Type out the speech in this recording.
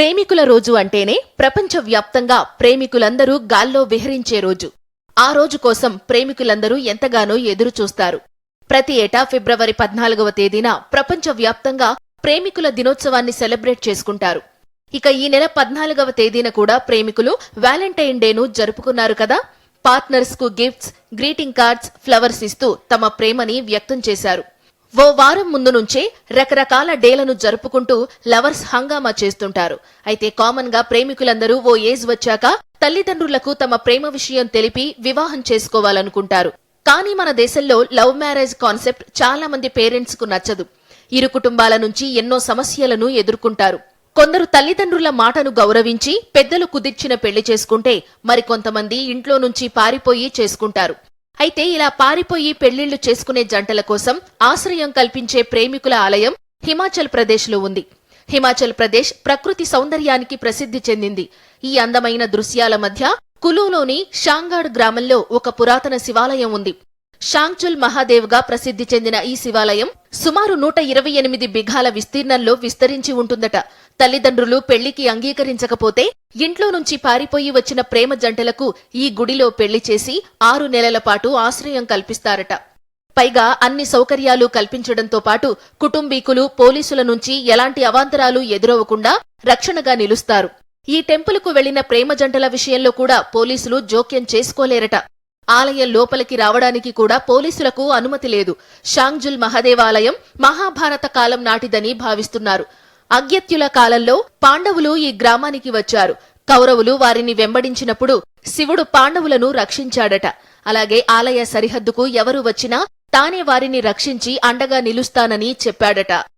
ప్రేమికుల రోజు అంటేనే ప్రపంచవ్యాప్తంగా ప్రేమికులందరూ గాల్లో విహరించే రోజు. ఆ రోజు కోసం ప్రేమికులందరూ ఎంతగానో ఎదురు చూస్తారు ప్రతి ఏటా ఫిబ్రవరి పద్నాలుగవ తేదీన ప్రపంచవ్యాప్తంగా ప్రేమికుల దినోత్సవాన్ని సెలబ్రేట్ చేసుకుంటారు. ఇక ఈ నెల పద్నాలుగవ తేదీన కూడా ప్రేమికులు వ్యాలంటైన్ డేను జరుపుకున్నారు కదా? పార్ట్నర్స్కు గిఫ్ట్స్ గ్రీటింగ్ కార్డ్స్ ఫ్లవర్స్ ఇస్తూ తమ ప్రేమని వ్యక్తం చేశారు. ఓ వారం ముందు నుంచే రకరకాల డేలను జరుపుకుంటూ లవర్స్ హంగామా చేస్తుంటారు. అయితే కామన్గా ప్రేమికులందరూ ఓ ఏజ్ వచ్చాక తల్లిదండ్రులకు తమ ప్రేమ విషయం తెలిపి వివాహం చేసుకోవాలనుకుంటారు. కానీ మన దేశంలో లవ్ మ్యారేజ్ కాన్సెప్ట్ చాలా మంది పేరెంట్స్కు నచ్చదు. ఇరు కుటుంబాల నుంచి ఎన్నో సమస్యలను ఎదుర్కొంటారు. కొందరు తల్లిదండ్రుల మాటను గౌరవించి పెద్దలు కుదిర్చిన పెళ్ళి చేసుకుంటే మరికొంతమంది ఇంట్లో నుంచి పారిపోయి చేసుకుంటారు. అయితే ఇలా పారిపోయి పెళ్ళిళ్ళు చేసుకునే జంటల కోసం ఆశ్రయం కల్పించే ప్రేమికుల ఆలయం హిమాచల్ ప్రదేశ్లో ఉంది. హిమాచల్ ప్రదేశ్ ప్రకృతి సౌందర్యానికి ప్రసిద్ధి చెందింది. ఈ అందమైన దృశ్యాల మధ్య కులులోని షాంగాడ్ గ్రామంలో ఒక పురాతన శివాలయం ఉంది. షాంగ్చుల్ మహాదేవ్గా ప్రసిద్ధి చెందిన ఈ శివాలయం సుమారు నూట ఇరవై ఎనిమిది బిఘాల విస్తీర్ణంలో విస్తరించి ఉంటుందట. తల్లిదండ్రులు పెళ్ళికి అంగీకరించకపోతే ఇంట్లో నుంచి పారిపోయి వచ్చిన ప్రేమ జంటలకు ఈ గుడిలో పెళ్ళి చేసి ఆరు నెలల పాటు ఆశ్రయం కల్పిస్తారట. పైగా అన్ని సౌకర్యాలు కల్పించడంతో పాటు కుటుంబీకులు పోలీసుల నుంచి ఎలాంటి అవాంతరాలు ఎదురవకుండా రక్షణగా నిలుస్తారు. ఈ టెంపుల్కు వెళ్ళిన ప్రేమ జంటల విషయంలో కూడా పోలీసులు జోక్యం చేసుకోలేరట. ఆలయం లోపలికి రావడానికి కూడా పోలీసులకు అనుమతి లేదు. షాంగ్జుల్ మహదేవాలయం మహాభారత కాలం నాటిదని భావిస్తున్నారు. అగ్యత్యుల కాలంలో పాండవులు ఈ గ్రామానికి వచ్చారు. కౌరవులు వారిని వెంబడించినప్పుడు శివుడు పాండవులను రక్షించాడట. అలాగే ఆలయ సరిహద్దుకు ఎవరు వచ్చినా తానే వారిని రక్షించి అండగా నిలుస్తానని చెప్పాడట.